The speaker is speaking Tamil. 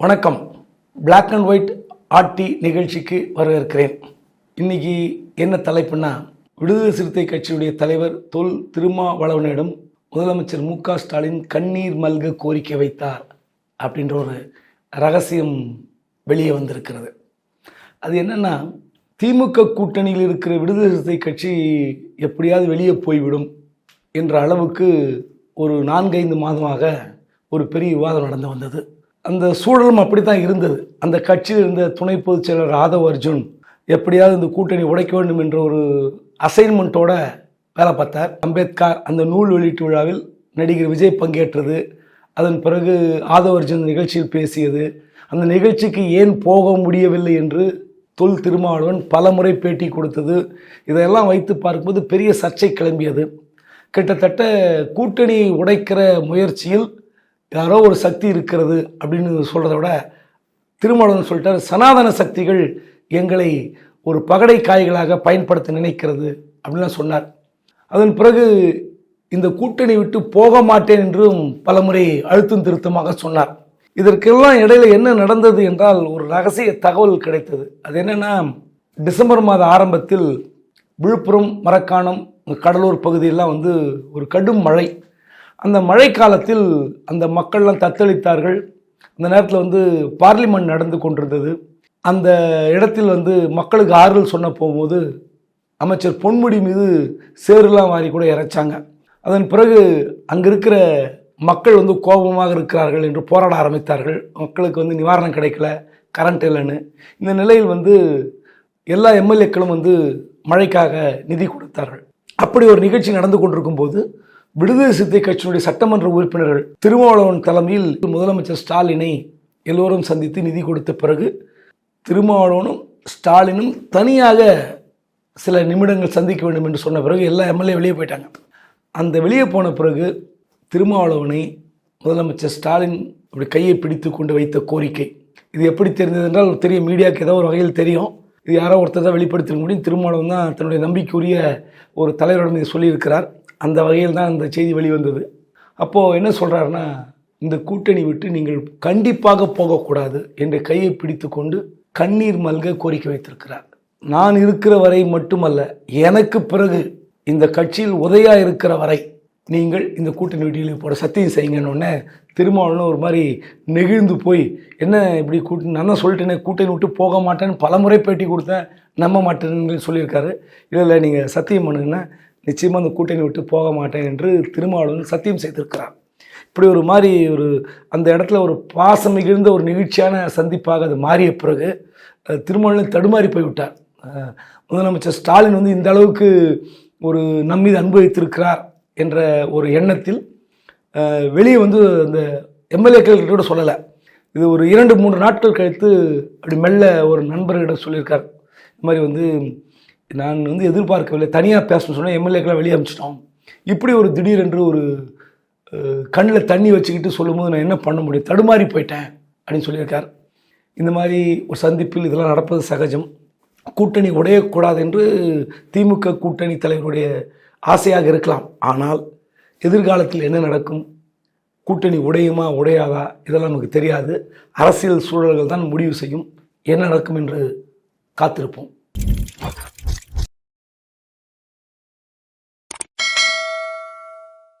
வணக்கம். பிளாக் அண்ட் ஒயிட் ஆர்டி நிகழ்ச்சிக்கு வரவேற்கிறேன். இன்னைக்கு என்ன தலைப்புன்னா விடுதலை சிறுத்தை கட்சியுடைய தலைவர் தொல் திருமாவளவனிடம் முதலமைச்சர் மு க ஸ்டாலின் கண்ணீர் மல்க கோரிக்கை வைத்தார் அப்படின்ற ஒரு ரகசியம் வெளியே வந்திருக்கிறது. அது என்னென்னா திமுக கூட்டணியில் இருக்கிற விடுதலை சிறுத்தை கட்சி எப்படியாவது வெளியே போய்விடும் என்ற அளவுக்கு ஒரு நான்கைந்து மாதமாக ஒரு பெரிய விவாதம் நடந்து வந்தது. அந்த சூழலும் அப்படி தான் இருந்தது. அந்த கட்சியில் இருந்த துணை பொதுச் செயலர் ராதவ் அர்ஜுன் எப்படியாவது இந்த கூட்டணி உடைக்க வேண்டும் என்ற ஒரு அசைன்மெண்ட்டோட வேலை பார்த்தார். அம்பேத்கர் அந்த நூல் வெளியீட்டு விழாவில் நடிகர் விஜய் பங்கேற்றது. அதன் பிறகு ஆதவ் அர்ஜுன் நிகழ்ச்சியில் பேசியது. அந்த நிகழ்ச்சிக்கு ஏன் போக முடியவில்லை என்று தொல் திருமாவளவன் பல முறை பேட்டி கொடுத்தது. இதையெல்லாம் வைத்து பார்க்கும்போது பெரிய சர்ச்சை கிளம்பியது. கிட்டத்தட்ட கூட்டணி உடைக்கிற முயற்சியில் யாரோ ஒரு சக்தி இருக்கிறது அப்படின்னு சொல்கிறத விட திருமணம் சொல்லிட்டார் சனாதன சக்திகள் எங்களை ஒரு பகடை காய்களாக பயன்படுத்த நினைக்கிறது அப்படின்லாம் சொன்னார். அதன் பிறகு இந்த கூட்டணி விட்டு போக மாட்டேன் என்றும் பலமுறை அழுத்தம் திருத்தமாக சொன்னார். இதற்கெல்லாம் இடையில என்ன நடந்தது என்றால் ஒரு ரகசிய தகவல் கிடைத்தது. அது என்னென்னா டிசம்பர் மாத ஆரம்பத்தில் விழுப்புரம் மரக்காணம் கடலூர் பகுதியெல்லாம் வந்து ஒரு கடும் மழை. அந்த மழை காலத்தில் அந்த மக்கள்லாம் தத்தளித்தார்கள். அந்த நேரத்தில் வந்து பார்லிமெண்ட் நடந்து கொண்டிருந்தது. அந்த இடத்தில் வந்து மக்களுக்கு ஆறுதல் சொன்ன போகும்போது அமைச்சர் பொன்முடி மீது சேருலாம் வாரி கூட இறைச்சாங்க. அதன் பிறகு அங்கே இருக்கிற மக்கள் வந்து கோபமாக இருக்கிறார்கள் என்று போராட ஆரம்பித்தார்கள். மக்களுக்கு வந்து நிவாரணம் கிடைக்கல கரண்ட் இல்லைன்னு. இந்த நிலையில் வந்து எல்லா எம்எல்ஏக்களும் வந்து மழைக்காக நிதி கொடுத்தார்கள். அப்படி ஒரு நிகழ்ச்சி நடந்து கொண்டிருக்கும் போது விடுதலை சிறுத்தை கட்சியினுடைய சட்டமன்ற உறுப்பினர்கள் திருமாவளவன் தலைமையில் முதலமைச்சர் ஸ்டாலினை எல்லோரும் சந்தித்து நிதி கொடுத்த பிறகு திருமாவளவனும் ஸ்டாலினும் தனியாக சில நிமிடங்கள் சந்திக்க வேண்டும் என்று சொன்ன பிறகு எல்லா எம்எல்ஏ வெளியே போயிட்டாங்க. அந்த வெளியே போன பிறகு திருமாவளவனை முதலமைச்சர் ஸ்டாலின் அப்படி கையை பிடித்து கொண்டு வைத்த கோரிக்கை. இது எப்படி தெரிந்தது என்றால் தெரியும் மீடியாவுக்கு ஏதோ ஒரு வகையில் தெரியும். இது யாரோ ஒருத்தர் தான் வெளிப்படுத்த முடியும். திருமாவளவன் தான் தன்னுடைய நம்பிக்கைக்குரிய ஒரு தலைவரிடம் இதை சொல்லியிருக்கிறார். அந்த வகையில் தான் அந்த செய்தி வெளிவந்தது. அப்போது என்ன சொல்கிறாருன்னா இந்த கூட்டணி விட்டு நீங்கள் கண்டிப்பாக போகக்கூடாது என்ற கையை பிடித்து கொண்டு கண்ணீர் மல்க கோரிக்கை வைத்திருக்கிறார். நான் இருக்கிற வரை மட்டுமல்ல எனக்கு பிறகு இந்த கட்சியில் உதயா இருக்கிற வரை நீங்கள் இந்த கூட்டணி வீட்டில் போட சத்தியம் செய்யுங்கன்னு திருமாவளவன் ஒரு மாதிரி நெகிழ்ந்து போய் என்ன இப்படி கூட்டணி நான் தான் சொல்லிட்டேனே கூட்டணி விட்டு போக மாட்டேன்னு பலமுறை பேட்டி கொடுத்தேன் நம்ப மாட்டேன்னு சொல்லியிருக்காரு. இல்லை இல்லை நீங்கள் சத்தியம் பண்ணுங்கன்னா நிச்சயமாக அந்த கூட்டணி விட்டு போக மாட்டேன் என்று திருமாவளவன் சத்தியம் செய்திருக்கிறார் இப்படி ஒரு மாதிரி ஒரு அந்த இடத்துல ஒரு பாசம் மிகுந்த ஒரு நிகழ்ச்சியான சந்திப்பாக அது மாறிய பிறகு திருமாவளவன் தடுமாறி போய்விட்டார். முதலமைச்சர் ஸ்டாலின் வந்து இந்த அளவுக்கு ஒரு நம்மீது அன்பு வைத்திருக்கிறார் என்ற ஒரு எண்ணத்தில் வெளியே வந்து அந்த எம்எல்ஏக்கள் கூட சொல்லலை. இது ஒரு இரண்டு மூன்று நாட்கள் கழித்து அப்படி மெல்ல ஒரு நண்பர்களிடம் சொல்லியிருக்கார். இந்த மாதிரி வந்து நான் வந்து எதிர்பார்க்கவில்லை. தனியாக பேசணும்னு சொன்னால் எம்எல்ஏக்கெலாம் வெளியே அமைச்சிட்டோம். இப்படி ஒரு திடீரென்று ஒரு கண்ணில் தண்ணி வச்சுக்கிட்டு சொல்லும்போது நான் என்ன பண்ண முடியும்? தடுமாறி போயிட்டேன் அப்படின்னு சொல்லியிருக்கார். இந்த மாதிரி ஒரு சந்திப்பில் இதெல்லாம் நடப்பது சகஜம். கூட்டணி உடையக்கூடாது என்று திமுக கூட்டணி தலைவருடைய ஆசையாக இருக்கலாம். ஆனால் எதிர்காலத்தில் என்ன நடக்கும்? கூட்டணி உடையுமா உடையாதா? இதெல்லாம் நமக்கு தெரியாது. அரசியல் சூழல்கள் தான் முடிவு செய்யும். என்ன நடக்கும் என்று காத்திருப்போம்.